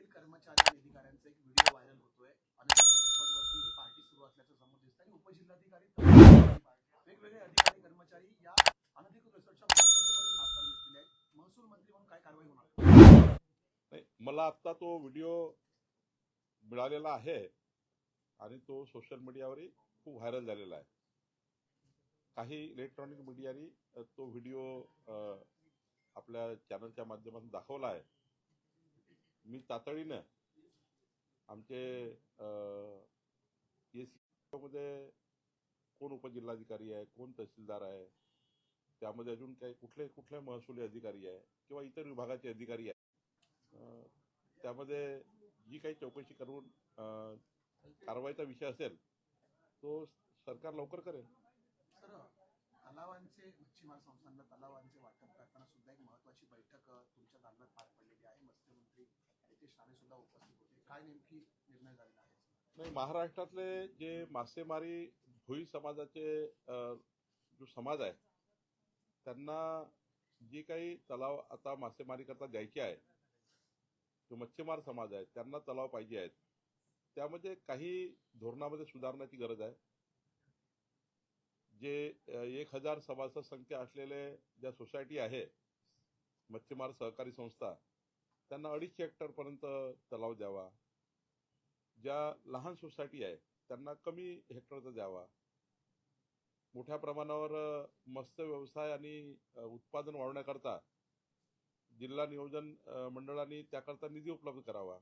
विभागातील कर्मचारी आणि अधिकाऱ्यांचा एक व्हिडिओ व्हायरल होतोय. अनधिकृत रिसॉर्टवरती ही पार्टी सुरू असल्याचं समोर दिसतं आणि उपजिल्हाधिकारी वेगवेगळे अधिकारी कर्मचारी या अनधिकृत रिसॉर्टच्या मालकासोबत नाचताना दिसलेले आहेत. महसूल मंत्री म्हणून काय कारवाई होणार? नाही मला आत्ता तो व्हिडिओ मिळालेला आहे आणि तो सोशल मीडियावरही खूप व्हायरल झालेला आहे. काही इलेक्ट्रॉनिक मीडियानी तो व्हिडिओ आपल्या चॅनलच्या माध्यमातून दाखवला आहे. मी तातडीनं आमचे एसमध्ये कोण उपजिल्हाधिकारी आहे कोण तहसीलदार आहे त्यामध्ये अजून काही कुठले कुठले महसुली अधिकारी आहे किंवा इतर विभागाचे अधिकारी आहे त्यामध्ये जी काही चौकशी करून कारवाईचा विषय असेल तो सरकार लवकर करेल. तलावांचे मच्छीमार संस्थांना तलावांचे वाटप करताना सुद्धा एक महत्वाची बैठक तुमच्या दालनात पार पडलेली आहे. मत्स्यमंत्री नितेश राणे सुद्धा उपस्थित होते. काय नेमकी निर्णय झालेला आहे? नाही महाराष्ट्रातले जे मासेमारी भोई समाजाचे जो समाज आहे त्यांना जी काही तलाव आता मासेमारी करता द्यायची आहे जो मच्छीमार समाज आहे त्यांना तलाव पाहिजे आहेत. त्यामध्ये काही धोरणामध्ये सुधारण्याची गरज आहे. जे एक हजार सभासद संख्या असलेले ज्या सोसायटी आहे मच्छीमार सहकारी संस्था त्यांना अडीचशे हेक्टरपर्यंत तलाव द्यावा. ज्या लहान सोसायटी आहे त्यांना कमी हेक्टरचा द्यावा. मोठ्या प्रमाणावर मत्स्य व्यवसाय आणि उत्पादन वाढवण्याकरता जिल्हा नियोजन मंडळाने त्याकरता निधी उपलब्ध करावा.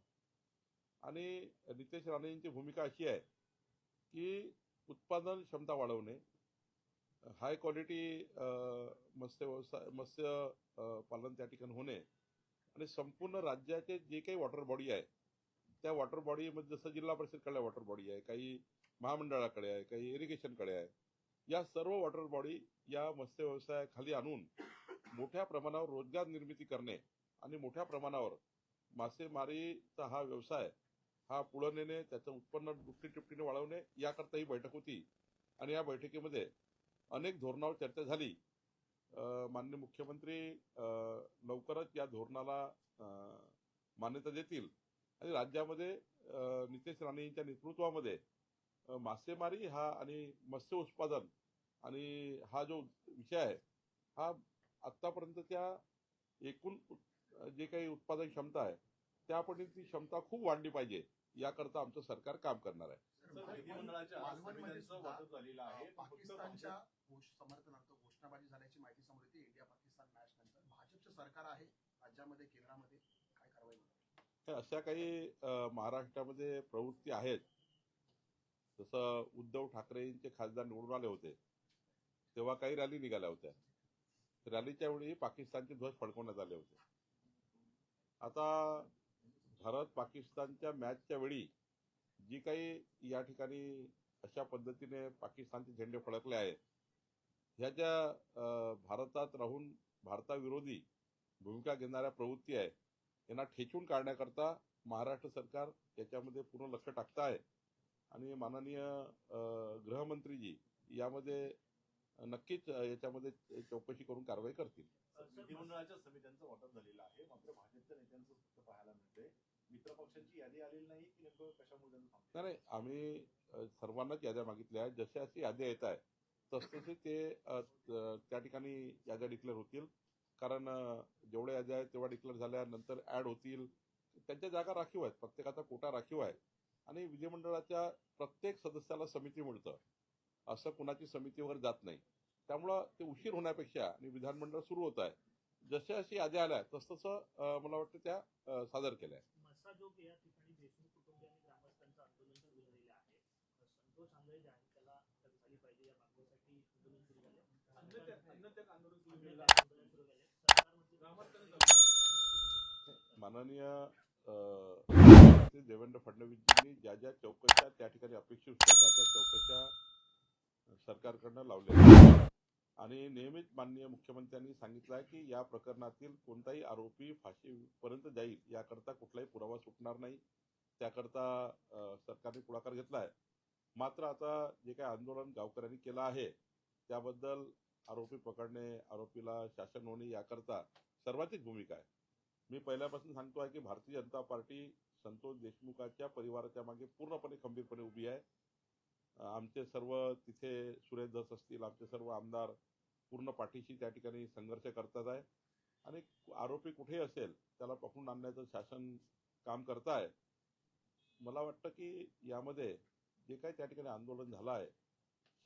आणि नितेश राणे यांची भूमिका अशी आहे की उत्पादन क्षमता वाढवणे हाय क्वालिटी मत्स्य व्यवसाय मत्स्य पालन त्या ठिकाणी होणे आणि संपूर्ण राज्याचे जे काही वॉटर बॉडी आहे त्या वॉटर बॉडीमध्ये जसं जिल्हा परिषदकडे वॉटर बॉडी आहे काही महामंडळाकडे आहे काही इरिगेशनकडे आहे या सर्व वॉटर बॉडी या मत्स्य व्यवसायाखाली आणून मोठ्या प्रमाणावर रोजगार निर्मिती करणे आणि मोठ्या प्रमाणावर मासेमारीचा हा व्यवसाय हा पुढे नेणे त्याचं उत्पन्न दुपटी टिपटीने वाढवणे याकरता ही बैठक होती. आणि या बैठकीमध्ये अनेक धोरणावर चर्चा झाली. मान्य माननीय मुख्यमंत्री लवकरच या धोरणाला मान्यता देतील. आणि राज्यामध्ये नितेश राणे यांच्या नेतृत्वामध्ये मासेमारी हा आणि मत्स्य उत्पादन आणि हा जो विषय आहे हा आत्तापर्यंतच्या एकूण जे काही उत्पादन क्षमता आहे त्यापर्यंतची क्षमता खूप वाढली पाहिजे. याकरता आमचं सरकार काम करणार आहे. पाकिस्तानच्या घोष- समर्थनार्थ घोषणाबाजी झाल्याची माहिती समोर येते. इंडिया पाकिस्तान मॅच नंतर भाजपचं सरकार आहे राज्यामध्ये केंद्रामध्ये काय कारवाई अशा काही महाराष्ट्रामध्ये प्रवृत्ती आहेत. जसं उद्धव ठाकरेंचे खासदार निवडून आले होते तेव्हा काही रॅली निघाल्या होत्या. रॅलीच्या वेळी पाकिस्तानचे ध्वज फडकवण्यात आले होते. आता भारत पाकिस्तानच्या मॅचच्या वेळी जी काही या ठिकाणी अशा पद्धतीने पाकिस्तानचे झेंडे फडकले आहेत ह्या ज्या भारतात राहून भारताविरोधी भूमिका घेणाऱ्या प्रवृत्ती आहे यांना ठेचून काढण्याकरता महाराष्ट्र सरकार याच्यामध्ये पूर्ण लक्ष टाकत आहे. आणि माननीय गृहमंत्रीजी यामध्ये नक्कीच याच्यामध्ये चौकशी करून कारवाई करतील. विधिमंडळाच्या समित्यांचं वाटप झालेलं आहे. मात्र भाजपच्या नेत्यांचं फक्त पाहायला मिळतंय. मित्र पक्षांची यादी आलेली नाही की नेमकं कशामुळे? नाही आम्ही सर्वांनाच याद्या मागितल्या आहेत. जशा अशी याद्या येत आहे तसतसे ते त्या ठिकाणी याद्या डिक्लेअर होतील. कारण जेवढ्या याद्या आहेत तेवढ्या डिक्लेअर झाल्यानंतर ऍड होतील. त्यांच्या जागा राखीव आहेत. प्रत्येकाचा कोटा राखीव आहे. आणि विधिमंडळाच्या प्रत्येक सदस्याला समिती मिळतं. असं कुणाची समिती वगैरे जात नाही. त्यामुळं ते उशीर होण्यापेक्षा आणि विधानमंडळ सुरू होत आहे. जशा अशी याद्या आल्या तसतसं अ, मला वाटतं त्या सादर केल्या. माननीय देवेंद्र फडणवीसजींनी ज्या ज्या चौकशा त्या ठिकाणी अपेक्षित होत्या त्या त्या चौकशा सरकारकडनं लावल्या. आणि नियमित माननीय मुख्यमंत्र्यांनी सांगितलं आहे की या प्रकरणातील कोणताही आरोपी फाशीपर्यंत जाईल याकरता कुठलाही पुरावा सुटणार नाही. त्याकरता सरकारने पुढाकार घेतला आहे मात्र आता जे काही आंदोलन गावकऱ्यांनी केलं आहे त्याबद्दल आरोपी पकडणे आरोपीला शासन होणे याकरता सर्वाधिक भूमिका आहे. मी पहिल्यापासून सांगतो आहे की भारतीय जनता पार्टी संतोष देशमुखाच्या परिवाराच्या मागे पूर्णपणे खंबीरपणे उभी आहे. आमचे सर्व तिथे सुरेश दस असतील आमचे सर्व आमदार पूर्ण पाठीशी त्या ठिकाणी संघर्ष करतात आहे. आणि आरोपी कुठेही असेल त्याला पकडून आणण्याचं शासन काम करत आहे. मला वाटतं की यामध्ये जे काही त्या ठिकाणी आंदोलन झालं आहे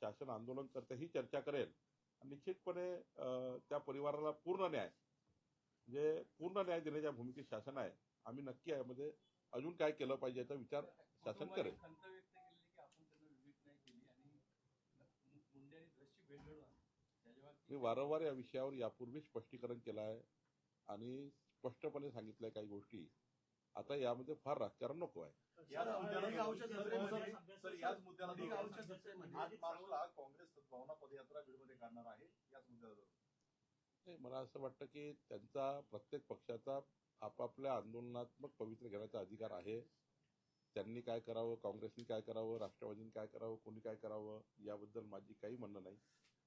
शासन आंदोलन करतेही चर्चा करेल. आणि निश्चितपणे त्या परिवाराला पूर्ण न्याय म्हणजे पूर्ण न्याय देण्याच्या भूमिकेत शासन आहे. आम्ही नक्की यामध्ये अजून काय केलं पाहिजे याचा विचार शासन करेल खंत व्यक्त केली की आपण त्यांना विवेक नाही केली आणि मुंडे आणि द्रश्य भेट घडवा त्याच्यावर मी वारंवार या विषयावर यापूर्वी स्पष्टीकरण केलं आहे आणि स्पष्टपणे सांगितलंय काही गोष्टी. आता यामध्ये फार राजकारण नको आहे. याच मुद्द्याला काँग्रेस सद्भावना पदयात्रा बीडमध्ये काढणार आहे. याच मुद्द्याला मला असं वाटतं की त्यांचा प्रत्येक पक्षाचा आपापल्या आंदोलनात्मक पवित्र घेण्याचा अधिकार आहे. त्यांनी काय करावं काँग्रेसनी काय करावं राष्ट्रवादीने काय करावं कोणी काय करावं याबद्दल माझी काही म्हणणं नाही.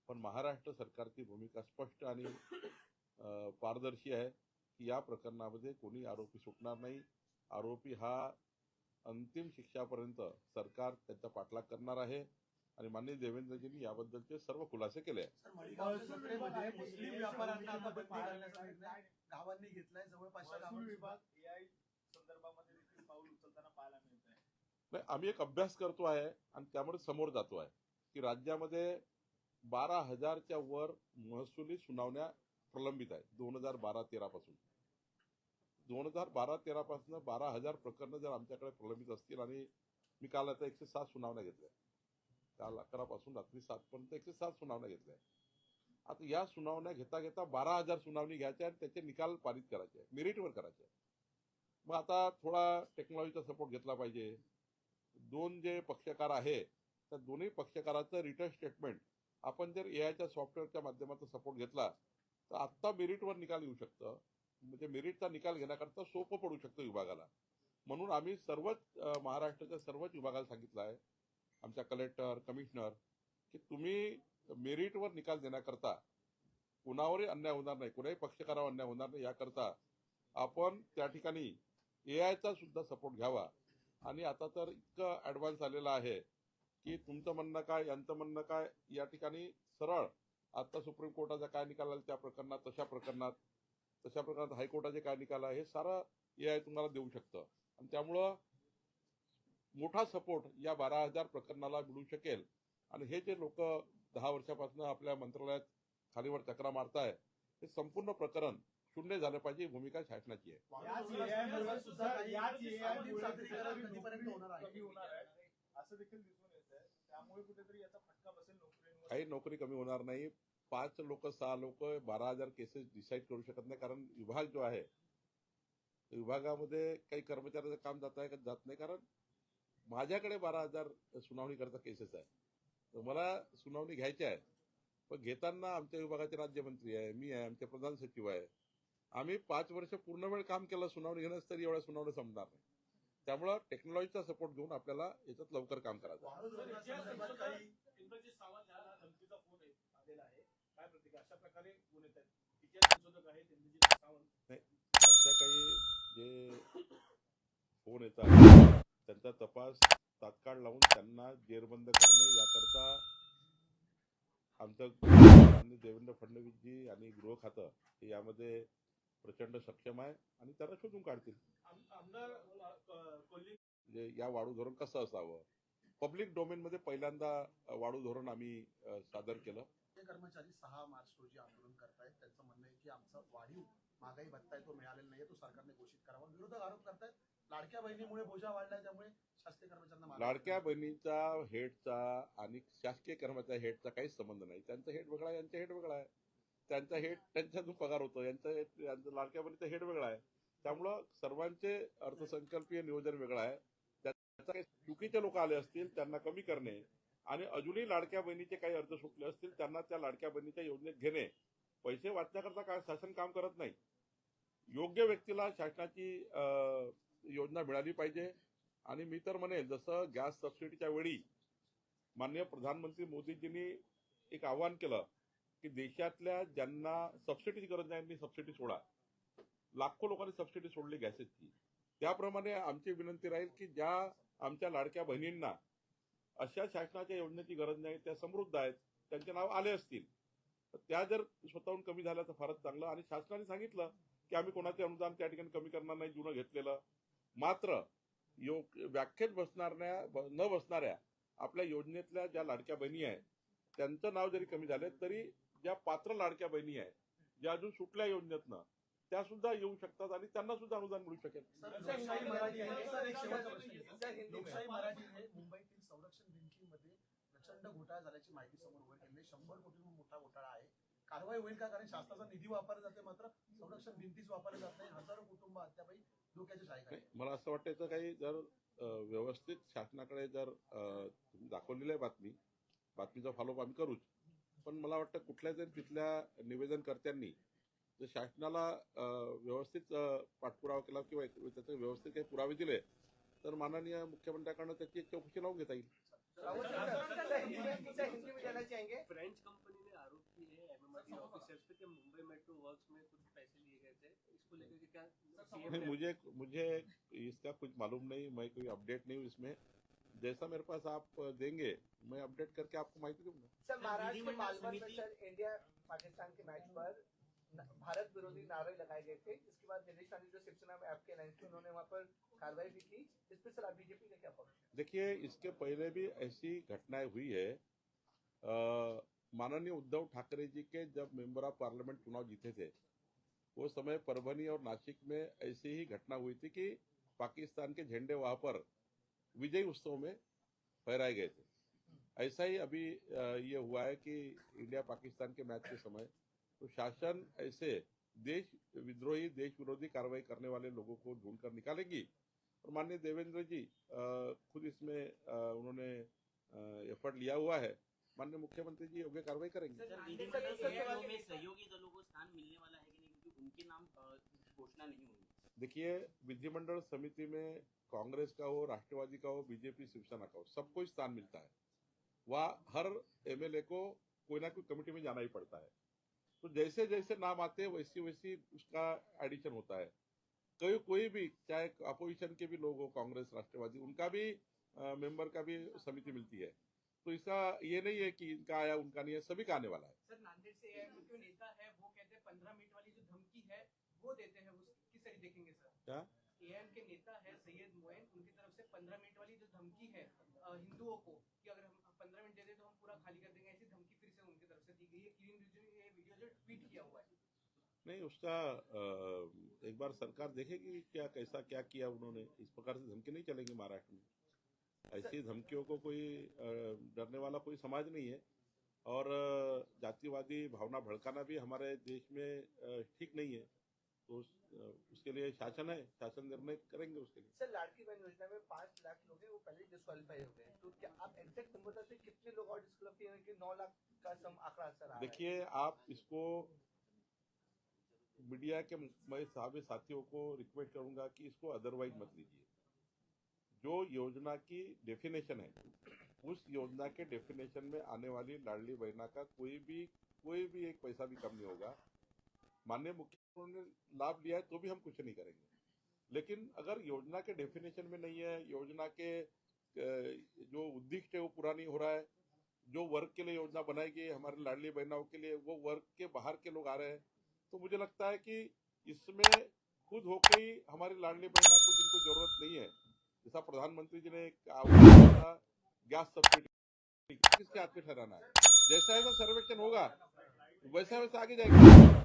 पण महाराष्ट्र सरकारची भूमिका स्पष्ट आणि अं, पारदर्शी आहे की या प्रकरणामध्ये कोणी आरोपी सुटणार नाही. आरोपी हा अंतिम शिक्षापर्यंत सरकार त्याचा पाठलाग करणार आहे. आणि माननीय देवेंद्रजींनी याबद्दलचे सर्व खुलासे केले मुस्लिम व्यापाऱ्यांना गावांनी घेतलाय. नाही आम्ही एक अभ्यास करतो आहे आणि त्यामुळे समोर जातो आहे की राज्यामध्ये बारा हजारच्या वर महसुली सुनावण्या प्रलंबित आहेत. दोन हजार बारा तेरापासून दोन हजार बारा तेरापासून बारा हजार प्रकरणं जर आमच्याकडे प्रलंबित असतील आणि मी काल आता एकशे सात सुनावण्या घेतल्या. काल अकरापासून रात्री सातपर्यंत एकशे सात सुनावण्या घेतल्या. आता या सुनावण्या घेता घेता बारा हजार सुनावणी घ्यायच्या आणि त्याचे निकाल पारित करायचे मेरिटवर करायचे मग आता थोडा टेक्नॉलॉजीचा सपोर्ट घेतला पाहिजे. दोन जे पक्षकार आहे त्या दोन्ही पक्षकाराचं रिटर्न स्टेटमेंट आपण जर एआयच्या सॉफ्टवेअरच्या माध्यमाचा सपोर्ट घेतला तर आत्ता मेरिटवर निकाल येऊ शकतं. म्हणजे मेरिटचा निकाल घेण्याकरता सोपं पडू शकतं विभागाला. म्हणून आम्ही सर्वच महाराष्ट्राच्या सर्वच विभागाला सांगितलं आहे आमच्या कलेक्टर कमिशनर की तुम्ही मेरिटवर निकाल देण्याकरता कुणावरही अन्याय होणार नाही कुणाही पक्षकारावर अन्याय होणार नाही याकरता आपण त्या ठिकाणी एआयचा सुद्धा सपोर्ट घ्यावा. आणि आता तर इतकं ऍडव्हान्स आलेलं आहे की तुमचं म्हणणं काय यांचं म्हणणं काय या ठिकाणी सरळ आता सुप्रीम कोर्टाचा काय निकाल आला त्या प्रकरणात तशा प्रकरणात तशा प्रकरणात हायकोर्टाचे काय निकाल आहे हे सारं एआय तुम्हाला देऊ शकतं. आणि त्यामुळं मोठा सपोर्ट या बारा हजार प्रकरणाला मिळू शकेल. आणि हे जे लोक दहा वर्षापासून आपल्या मंत्रालयात खालीवर चक्रा मारताय हे संपूर्ण प्रकरण शून्य झालं पाहिजे भूमिका शासनाची आहे. त्यामुळे कुठेतरी याचा फटका बसेल काही नोकरी कमी होणार नाही. पाच लोक सहा लोक बारा हजार केसेस डिसाईड करू शकत नाही. कारण विभाग जो आहे विभागामध्ये काही कर्मचाऱ्याचं काम जात आहे का जात नाही? कारण माझ्याकडे बारा हजार सुनावणी करता केसेस आहे तर मला सुनावणी घ्यायची आहे. पण घेताना आमच्या विभागाचे राज्यमंत्री आहे मी आहे आमचे प्रधान सचिव आहे. आम्ही पाच वर्ष पूर्ण वेळ काम केलं सुनावणी घेण्यास तरी एवढ्या सुनावणी संपणार नाही. त्यामुळं टेक्नॉलॉजीचा सपोर्ट घेऊन आपल्याला याच्यात लवकर काम करायचं. अशा काही जे फोन येतात त्यांचा तपास तात्काळ लावून त्यांना जेरबंद करणे याकरता आमचं देवेंद्र फडणवीसजी आणि गृह खातं हे यामध्ये प्रचंड सक्षम आहे आणि त्यांना शोधून काढतील. म्हणजे या वाढू धोरण कसं असावं? पब्लिक डोमेनमध्ये पहिल्यांदा अ, वाढू धोरण आम्ही सादर केलं. ते कर्मचारी सहा मार्च रोजी आंदोलन करतायत. त्यांचं म्हणणं आहे की आमचा वाढीव महागाई भत्ता आहे तो मिळालेला नाहीये तो सरकारने घोषित करावा. विरोधक आरोप करतायत लाडक्या बहिणीमुळे बोजा वाढलाय त्यामुळे शासकीय कर्मचाऱ्यांना लाडक्या बहिणीचा हेडचा आणि शासकीय कर्मचारी हेडचा काहीच संबंध नाही. त्यांचा हेड वेगळा आहे यांचा हेड वेगळा आहे. त्यांचा हेड त्यांच्यातून पगार होतो. यांचा हेड लाडक्या बहिणीचा हेड वेगळा आहे. त्यामुळं सर्वांचे अर्थसंकल्पीय नियोजन वेगळं आहे. त्याचा काही चुकीचे लोक आले असतील त्यांना कमी करणे आणि अजूनही लाडक्या बहिणीचे काही अर्ज सुटले असतील त्यांना त्या लाडक्या बहिणीच्या योजनेत घेणे. पैसे वाचण्याकरता काय शासन काम करत नाही. योग्य व्यक्तीला शासनाची अं, योजना मिळाली पाहिजे. आणि मी तर म्हणेल जसं गॅस सबसिडीच्या वेळी माननीय प्रधानमंत्री मोदीजींनी एक आवाहन केलं की देशातल्या ज्यांना सबसिडीची गरज नाही त्यांनी सबसिडी सोडा. लाखो लोकांनी सबसिडी सोडली गॅसेसची त्याप्रमाणे आमची विनंती राहील की ज्या आमच्या लाडक्या बहिणींना अशा शासनाच्या योजनेची गरज नाही त्या समृद्ध आहेत त्यांचे नाव आले असतील तर त्या जर स्वतःहून कमी झाल्या तर फारच चांगलं. आणि शासनाने सांगितलं की आम्ही कोणाचे अनुदान त्या ठिकाणी कमी करणार नाही जुनं घेतलेलं. मात्र यो व्याख्येत बसणाऱ्या न बसणाऱ्या आपल्या योजनेतल्या ज्या लाडक्या बहिणी आहेत त्यांचं नाव जरी कमी झालं तरी ज्या पात्र लाडक्या बहिणी आहेत ज्या अजून सुटल्या योजनेतनं त्या सुद्धा येऊ शकतात आणि त्यांना सुद्धा अनुदान मिळू शकेल. लोकशाही मराठी आहे. सर, एक शेवटचा प्रश्न आहे. लोकशाही मराठी हे मुंबईतील संरक्षण भिंतीमध्ये प्रचंड घोटाळा झाल्याची माहिती समोर केली आहे. शंभर कोटींहून मोठा घोटाळा आहे. कारवाई होईल का? कारण शासनाचा निधी वापरला जाते मात्र संरक्षण भिंतीच वापरली जात नाही. हजारो कुटुंब अद्यापही धोक्याच्या शाळेत मला असं वाटतं याचं काही जर व्यवस्थित शासनाकडे जर दाखवलेली आहे बातमी बातमीचा फॉलोअप आम्ही करूच. पण मला वाटतं कुठल्या तरी तिथल्या निवेदनकर्त्यांनी जर शासनाला व्यवस्थित पाठपुरावा केला किंवा त्याचे व्यवस्थित काही पुरावे दिले तर माननीय मुख्यमंत्र्यांकडनं त्याची एक चौकशी लावून घेता येईल. फ्रेंच कंपनी ने आरोप की है एमएमआरडी ऑफिसर्स पे कि मुंबई मेट्रो वर्क्स में कुछ पैसे लिए गए थे। इसको लेकर के क्या मुझे मुझे इसका कुछ मालूम नहीं मैं कोई अपडेट नहीं हूँ इसमें। जैसा मेरे पास आप देंगे मैं अपडेट करके आपको माहिती दूँगा। सर महाराष्ट्र के विधिमंडल पालघर में सर इंडिया पाकिस्तान के मैच पर भारत विरोधी नारे लगाए गए थे। इसके बाद दिनेश राणी जो शिवसेना में आपके अलायंस थे उन्होंने वहाँ पर कार्रवाई भी की। इस पर सर आप बीजेपी का क्या पक्ष देखिए इसके पहले भी ऐसी घटनाएँ हुई है। माननीय उद्धव ठाकरे जी के जब मेंबर ऑफ़ पार्लियामेंट चुनाव जीते थे वो समय परभनी और नासिक में ऐसी ही घटना हुई थी कि पाकिस्तान के झंडे वहाँ पर विजय उत्सव में फहराए गए थे ऐसा ही अभी ये हुआ है कि इंडिया पाकिस्तान के मैच के समय तो शासन ऐसे देश विद्रोही देश विरोधी कार्रवाई करने वाले लोगों को ढूंढकर निकालेगी और माननीय देवेंद्र जी खुद इसमें उन्होंने एफर्ट लिया हुआ है माननीय मुख्यमंत्री जी योग्य कार्रवाई करेंगे सहयोगी दलों को स्थान मिलने वाला है कि नहीं क्योंकि उनके नाम घोषणा नहीं हुई देखिए, विधिमंडल समिति में कांग्रेस का हो, राष्ट्रवादी का हो, बीजेपी, शिवसेना का हो सबको स्थान मिलता है। वह हर एमएलए को कोई ना कोई कमेटी में जाना ही पड़ता है। तो जैसे जैसे नाम आते हैं, वैसी वैसी उसका एडिशन होता है। कोई कोई भी, चाहे अपोजिशन के भी लोग हो, कांग्रेस, राष्ट्रवादी, उनका भी मेंबर का भी समिति मिलती है। तो इसका ये नहीं है कि इनका आया, उनका नहीं है, सभी का आने वाला है। सर, नांदेड़ से के नेता है, वो कहते हैं, पंद्रह मिनट वाली जो धमकी है, वो देते हैं उस तरह देखेंगे सर क्या? एआईएम के नेता है सैयद मोइन उनकी तरफ़ से पंद्रह मिनट वाली जो धमकी है हिंदुओं को कि अगर हम पंद्रह मिनट दे दें तो हम पूरा खाली कर देंगे ऐसी धमकी फिर से उनकी तरफ़ से दी गई है। क्लीन वीडियो ये वीडियो जो ट्वीट किया हुआ है। नहीं उसका एक बार सरकार देखेगी क्या कैसा क्या किया उन्होंने। इस प्रकार से धमकी नहीं चलेंगी महाराष्ट्र में। ऐसी धमकियों को कोई डरने वाला कोई समाज नहीं है। और जातिवादी भावना भड़काना भी हमारे देश में ठीक नहीं है। तो उस, उसके लिए शासन है शासन निर्णय करेंगे उसके लिए। सर लाड़की बहन योजना में पाँच लाख लोग हैं वो पहले डिस्क्वालीफाई हो गए तो क्या आप एग्जैक्ट नंबर बता सकते हैं कितने लोग और डिस्क्वालीफाई हैं कि नौ लाख का सम आंकड़ा सर है? देखिए आप इसको मीडिया के मैं सारे साथियों को रिक्वेस्ट करूँगा कि इसको अदरवाइज़ मत लीजिए। जो योजना की डेफिनेशन है उस योजना के डेफिनेशन में आने वाली लाडली बहना का कोई भी कोई भी एक पैसा भी कम नहीं होगा। माननीय मुख्यमंत्री ने लाभ लिया है तो भी हम कुछ नहीं करेंगे। लेकिन अगर योजना के डेफिनेशन में नहीं है, योजना के जो उद्दिष्ट है वो पूरा नहीं हो रहा है, जो वर्ग के लिए योजना बनाई गई हमारे लाडली बहनाओं के लिए, वो वर्ग के बाहर के लोग आ रहे हैं तो मुझे लगता है कि इसमें खुद होकर ही हमारी लाडली बहना को जिनको ज़रूरत नहीं है, जैसा प्रधानमंत्री जी ने गैस सब्सिडी किसके हाथ में ठहराना है? जैसा ऐसा सर्वेक्षण होगा, वैसा वैसा आगे जाएगा।